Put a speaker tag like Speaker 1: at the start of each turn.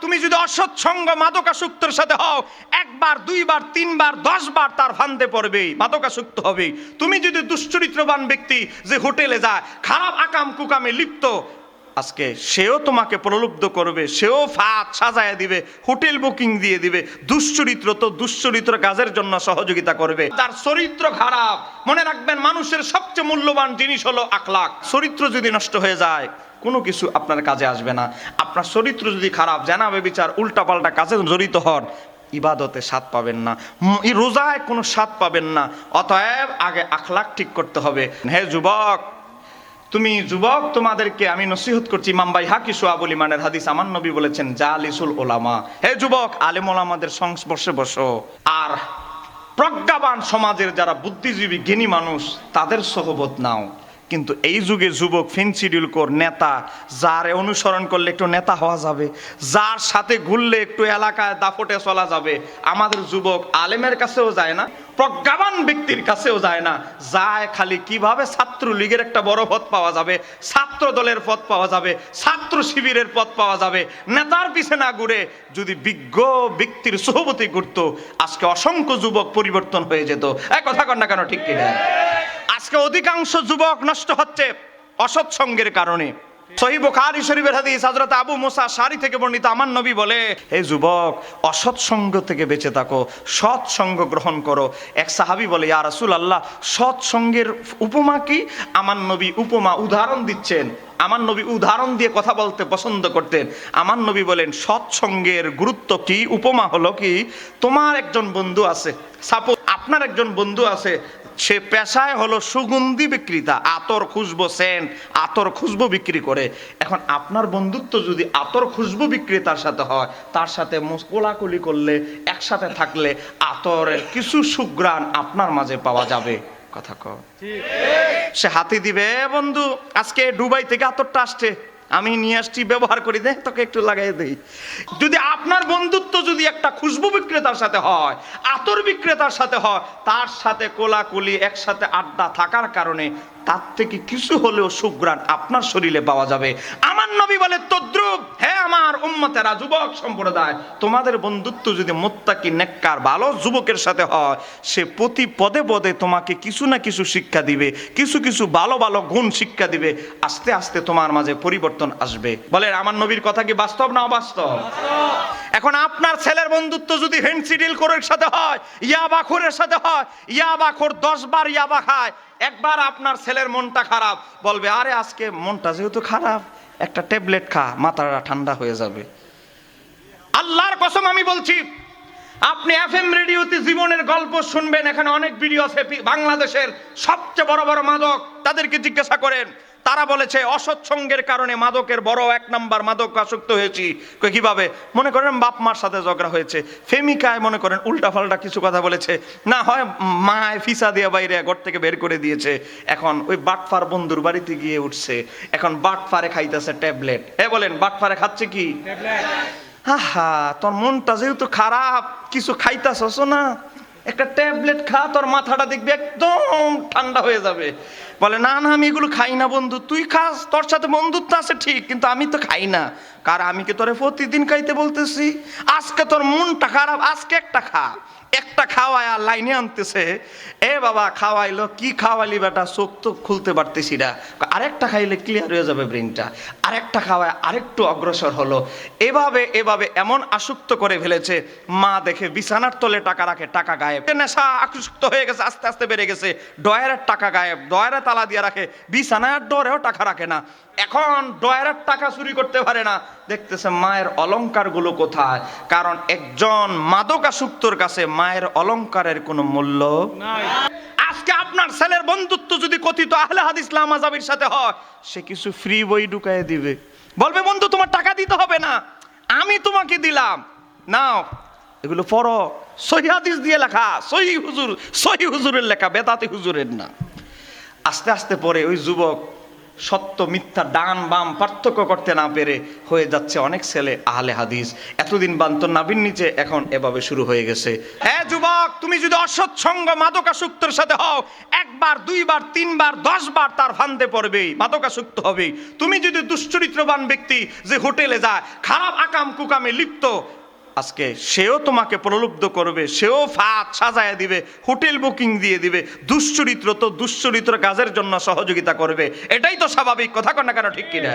Speaker 1: তুমি যদি অসৎসঙ্গ মাদকাসক্তর সাথে হও, একবার, দুইবার, তিনবার, দশবার তার ফান্দে পড়বেই মাদকাসক্ত হবে। তুমি যদি দুশ্চরিত্রবান ব্যক্তি যে হোটেলে যায়, খারাপ আকাম কুকামে লিপ্ত, আজকে সেও তোমাকে প্রলুব্ধ করবে, সেও ফাঁদ সাজায় দিবে, হোটেল বুকিং দিয়ে দিবে, দুশ্চরিত্র তো দুশ্চরিত্র কাজের জন্য সহযোগিতা করবে। তার চরিত্র খারাপ, মনে রাখবেন মানুষের সবচেয়ে মূল্যবান জিনিস হলো আখলাক চরিত্র যদি নষ্ট হয়ে যায় কোনো কিছু আপনার কাজে আসবে না। আপনার চরিত্র যদি খারাপ জানাবে বিচার উল্টাপাল্টা কাজে জড়িত হন, ইবাদতে স্বাদ পাবেন না। রোজায় কোনো স্বাদ পাবেন না। অতএব আগে আখলাক ঠিক করতে হবে। হে যুবক, তুমি যুবক, তোমাদেরকে আমি নসিহত করছি মাম্বাই হাকি সোয়াবুল ইমানের হাদিস। আমার নবী বলেছেন, জালিসুল ওলামা হে যুবক, আলেম ওলামাদের সংস্পর্শে বসো। আর প্রজ্ঞাবান সমাজের যারা বুদ্ধিজীবী, জ্ঞানী মানুষ, তাদের সহবত নাও। কিন্তু এই যুগে যুবক ফেন্সিডিউল কর নেতা, যার অনুসরণ করলে একটু নেতা হওয়া যাবে, যার সাথে ঘুরলে একটু এলাকায় দাফটে চলা যাবে, আমাদের যুবক আলেমের কাছেও যায় না, প্রজ্ঞাবান ব্যক্তির কাছেও যায় না, যায় খালি কীভাবে ছাত্র লীগের একটা বড় পথ পাওয়া যাবে, ছাত্র দলের পথ পাওয়া যাবে, ছাত্র শিবিরের পথ পাওয়া যাবে, নেতার পিছে না ঘুরে যদি বিজ্ঞ ব্যক্তির সহবতি ঘুরত, আজকে অসংখ্য যুবক পরিবর্তন হয়ে যেত। এক কথা কন না কেন, ঠিক কিনা? আজকে অধিকাংশ যুবক নষ্ট হচ্ছে অসৎ সঙ্গের কারণে। সহি বুখারী শরীফের হাদিস হযরত আবু মুসা শারি থেকে বর্ণিত, আমার নবী বলে, হে যুবক, অসৎ সঙ্গ থেকে বেঁচে থাকো, সৎ সঙ্গ গ্রহণ করো। এক সাহাবী বলে, ইয়া রাসূলুল্লাহ, সৎ সঙ্গের উপমা কি? আমার নবী উপমা উদাহরণ দিচ্ছেন। আমার নবী উদাহরণ দিয়ে কথা বলতে পছন্দ করতেন। আমার নবী বলেন সৎসঙ্গের গুরুত্ব কি? উপমা হলো কি? তোমার একজন বন্ধু আছে সাপোজ আপনার একজন বন্ধু আছে সে পেশায় হলো সুগন্ধি বিক্রেতা আতর খুশবো সেন্ট আতর খুশবো বিক্রি করে। এখন আপনার বন্ধুত্ব যদি আতর খুশবো বিক্রেতার সাথে হয় তার সাথে কোলাকুলি করলে একসাথে থাকলে আতরের কিছু সুগ্রাণ আপনার মাঝে পাওয়া যাবে। কথা কও। সে হাতি দিবে বন্ধু আজকে দুবাই থেকে আতরটা আসছে। আমি নিয়ে আসছি, ব্যবহার করি, দে, তোকে একটু লাগাই দিই। যদি আপনার বন্ধুত্ব যদি একটা খুশবু বিক্রেতার সাথে হয়, আতর বিক্রেতার সাথে হয়, তার সাথে কোলাকুলি, একসাথে আড্ডা থাকার কারণে তার থেকে কিছু হলেও সুগ্রাণ আপনার শরীরে পাওয়া যাবে। নবী বলে, তদ্রুপ হ্যাঁ আমার উম্মতেরা, যুবক সম্প্রদায়, তোমাদের বন্ধুত্ব যদি মোত্তাকি, নেককার, ভালো যুবকের সাথে হয়, সে প্রতি পদে পদে তোমাকে কিছু না কিছু শিক্ষা দিবে, কিছু কিছু ভালো ভালো গুণ শিক্ষা দিবে, আস্তে আস্তে তোমার মাঝে পরিবর্তন আসবে। বলে, আমার নবীর কথা কি বাস্তব না অবাস্তব? এখন আপনার ছেলের বন্ধুত্ব যদি হেন্সিডিল কোরের সাথে হয় ইয়াবা খোরের সাথে হয় ইয়াবা খোর দশ বার ইয়াবা খায়, একবার আপনার ছেলের মনটা খারাপ, বলবে, আরে, আজকে মনটা যেহেতু খারাপ, একটা ট্যাবলেট খা, মাথাটা ঠান্ডা হয়ে যাবে। আল্লাহর কসম আমি বলছি, আপনি এফএম রেডিওতে জীবনের গল্প শুনবেন, এখানে অনেক ভিডিও আছে, বাংলাদেশের সবচেয়ে বড় বড় মাদক, তাদেরকে জিজ্ঞাসা করেন তারা বলেছে, অসৎ সঙ্গের কারণে মাদকের বড় এক নাম্বার মাদক আসক্ত হয়েছি। কীভাবে? মনে করেন বাপ মার সাথে ঝগড়া হয়েছে। ফেমিকায় মনে করেন উল্টা পাল্টা কিছু কথা বলেছে। না হয় মায় ফিসা দিয়ে বাইরে ঘর থেকে বের করে দিয়েছে। এখন ওই বাটফার বন্ধুর বাড়িতে গিয়ে উঠছে। এখন বাটফারে খাইতেছে ট্যাবলেট। এ বলেন, বাটফারে খাচ্ছে কি? আহা, তোর মনটা যেহেতু খারাপ, কিছু খাইতাছস না। একটা ট্যাবলেট খা, তোর মাথাটা দেখবি একদম ঠান্ডা হয়ে যাবে। বলে, না না, আমি এগুলো খাই না বন্ধু, তুই খাস, তোর সাথে বন্ধুত্ব আছে ঠিক, কিন্তু আমি তো খাই না। কার, আমি কি তোরে প্রতিদিন খাইতে বলতেছি? আজকে তোর মনটা খারাপ, আজকে একটা খা। একটা খাওয়ায় আর লাইনে আনতেছে, এ বাবা, খাওয়াইলো, কি খাওয়াইলি বেটা? চোখ তো খুলতে পারতেছি না। আরেকটা খাইলে ক্লিয়ার হয়ে যাবে ব্রেনটা আরেকটা খাওয়ায় আরেকটু অগ্রসর হলো। এভাবে এভাবে এমন আসক্ত করে ফেলেছে, মা দেখে বিছানার তলে টাকা রাখে, টাকা গায়েব। নেশা আসক্ত হয়ে গেছে, আস্তে আস্তে বেড়ে গেছে। ডয়ারের টাকা গায়েব, ডয়ারে তালা দিয়ে রাখে, বিছানার ডরেও টাকা রাখে না। এখন ডয়ারের টাকা চুরি করতে পারে না। দেখতেছে মায়ের অলংকারগুলো কোথায়? কারণ একজন মাদকাসক্তর কাছে মায়ের অলংকারের কোনো মূল্য আজকে আপনার ছেলের বন্ধুত্ব যদি কথিত, আহলে হাদিস লামাজাবির সাথে হয়, সে কিছু ফ্রি বই ঢুকায় দিবে। বলবে, বন্ধু, তোমার টাকা দিতে হবে না। আমি তোমাকে দিলাম। নাও, এগুলো পড়ো। সহি হাদিস দিয়ে লেখা। সহি হুজুর, সহি হুজুরের লেখা। বেদাতি হুজুরের না। আস্তে আস্তে পরে ওই যুবক সত্য, মিথ্যা, ডান বাম পার্থক্য করতে না পেরে হয়ে যাচ্ছে অনেক ছেলে আহলে হাদিস। এতদিন বান্ত নাবির নিচে, এখন এভাবে শুরু হয়ে গেছে। হ্যাঁ যুবক, তুমি যদি অসৎসঙ্গ মাদকাসক্তের সাথে হও, একবার, দুইবার, তিনবার, দশবার তার ফান্দে পড়বেই, মাদকাসক্ত হবেই। তুমি যদি দুশ্চরিত্রবান ব্যক্তি যে হোটেলে যায়, খারাপ আকাম কুকামে লিপ্ত আজকে সেও তোমাকে প্রলুব্ধ করবে, সেও ফাঁদ সাজায় দিবে, হোটেল বুকিং দিয়ে দিবে, দুশ্চরিত্র তো দুশ্চরিত্র কাজের জন্য সহযোগিতা করবে। এটাই তো স্বাভাবিক, কথা কন্যা কেন, ঠিক কিনা?